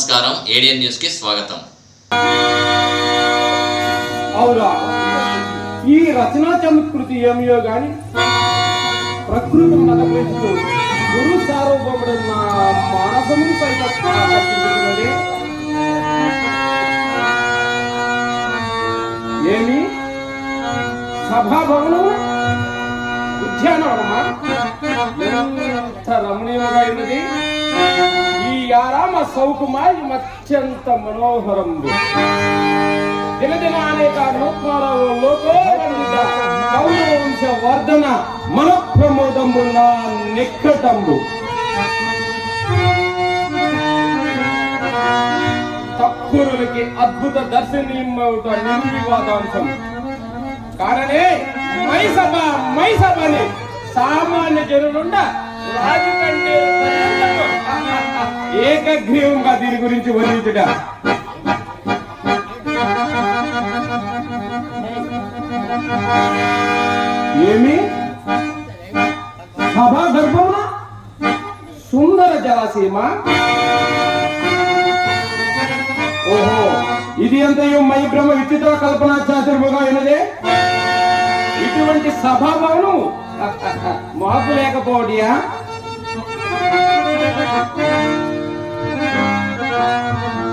నమస్కారం. ఏడియన్ న్యూస్కి స్వాగతం. అవురా ఈ రచనా సంస్కృతి ఏమియో గాని ప్రకృతి నలపెడుతూ గురు సార్వభౌముడున్న మానసమును సైతం ఏమి? సభాభవనం ఉద్యానవనమా? ఎంత రమణీయంగా ఉన్నది. ఈ సౌకుమారి అత్యంత మనోహరం. దినదినానేక అనేక లోకోవందిత కౌరవంశ వర్ధన మన ప్రమోదంబు నా నిక్కటంబు. తక్కురులకి అద్భుత దర్శనీయమవుట నిర్వివాదాంశం కారణే మైసభ మైసభని సామాన్య జనులుండ రాజు కంటే ఏకగ్రీవంగా దీని గురించి వర్ణించుట. ఏమి? సభా గర్భమున? సుందర జలాశయమ? ఓహో ఇది అంతయు మై బ్రహ్మ విచిత్ర కల్పన చాతుర్ముగా అయినదే ఇటువంటి సభాభవను మాకు లేకపోవడియా?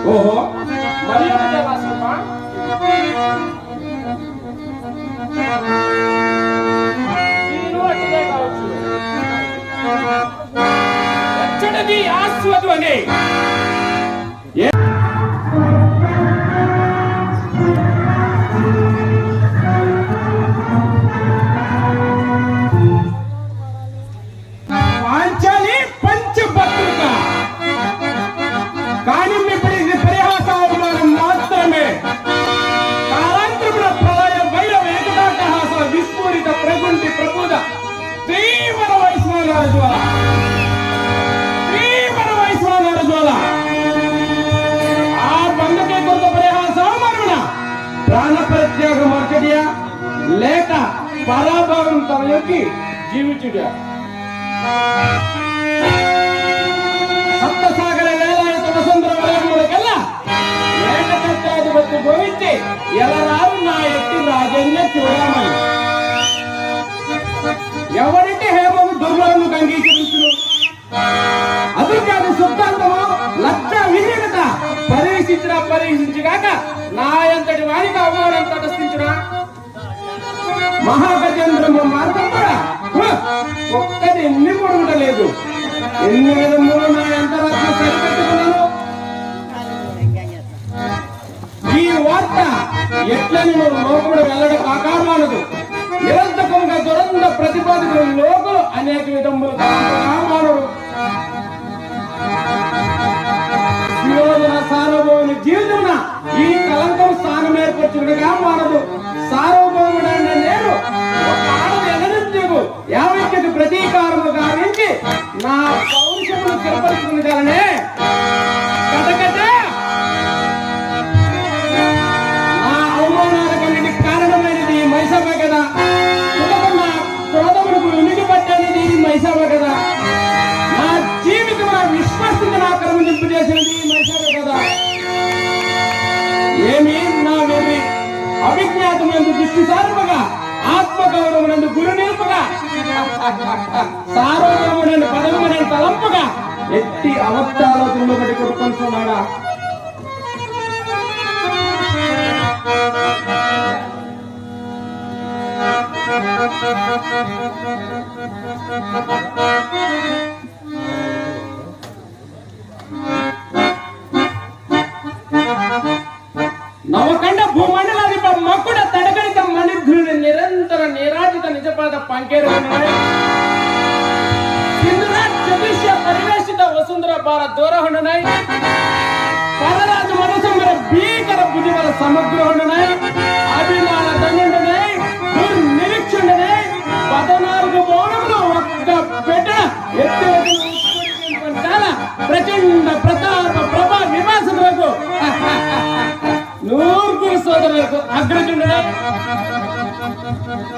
ఓహో మరి ఒక జలాశయమా ఇల్లు అటుదే కావచ్చు. ఎచ్చటది ఆస్వదు అని లేక పరాభవం తన యొక్క సప్తసాగర వేలాయుత వసుంధర వలయములకెల్లా ఏకఛత్రాధిపతి గోవించి ఎలరారు నా ఎత్తి రాజన్య చూడమని ఎవరికి హేమము దుర్మలను అంగీకరించును అది సిద్ధాంతము లక్ష విహీనత పరీక్షించిన పరీక్షించగాక నా ఎంతటి వారికి అవమానం తటస్థించిన మహాగజేంద్రము మార్గం కూడా ఒక్కటి ఎన్ని లేదు ఎన్ని విధములు నా ఎంతరాత్మ సరిపెట్టుకున్నాను. ఈ వార్త ఎట్లని నువ్వు లోకముడు వెళ్ళడం ఆకారమానదు నిరంతకంగా దురంత ప్రతిపాదకులు లోకులు అనేక విధములు మానవుడు సుయోధన సార్వభౌముని జీవితమున ఈ కలంకం స్థానం పౌరుషమును స్థిరపరుచుకుని కథకథ నా అవమానాలకన్నిటి కారణమైనది ఈ కదా. సుఖకున్న క్రోధములకు ఉనికి పట్టనిది ఈ కదా. నా జీవితం నా విశ్వాసంగా నా కర్మ నింపు చేసినది ఈ కదా. ఏమి నా వెర్రి అవిజ్ఞాతమందు దృష్టి సారపగా ఆత్మగౌరవనందు గురు నిలుపుగా సార్వభౌముడని పదవమని తలంపుగా ఎట్టి అవస్థాలోచనలో బట్టి కొట్టుకుంటున్నాడా నవకండ భూమండలాధిప మక్కుడ తడగడిత మణిధ్రుని నిరంతర నిరాజిత నిజపాద పంకేరు సుందర వసుంధర భార దూరహుండనై. పరరాజు మనసమర భీకర భుజవల సమగ్రహుండనై. అభిమాన దండునై దుర్నిరీక్షుండనై. పదనాలుగు బోనములు ఒక్క పెట్ట ఎత్తి ప్రచండ ప్రతాప ప్రభా నివాసులకు నూర్గురు సోదరులకు అగ్రజుండనై.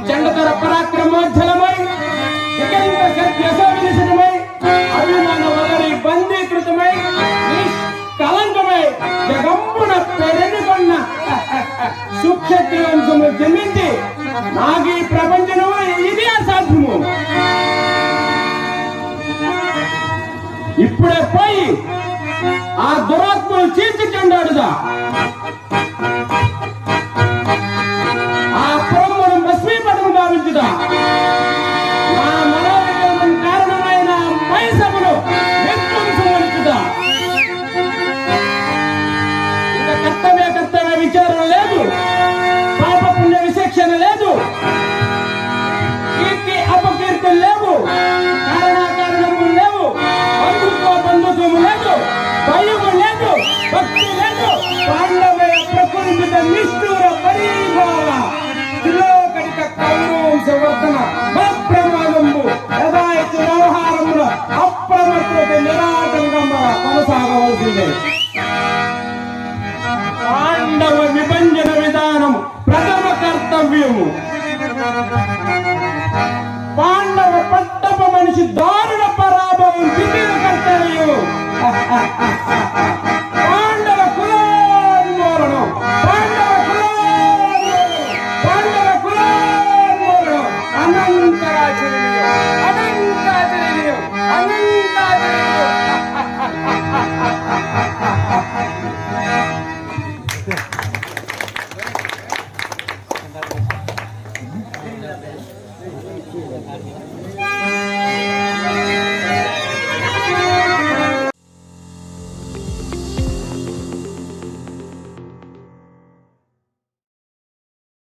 చండతర పరాక్రమోజ్జలమై సుక్షేత్రవంశము చెందింది నాకు ఈ ప్రపంచము ఇది అసాధ్యము. ఇప్పుడే పోయి ఆ దురాత్మను చీల్చి అవుతుంది పాండవ విభంజన విధానం ప్రథమ కర్తవ్యము.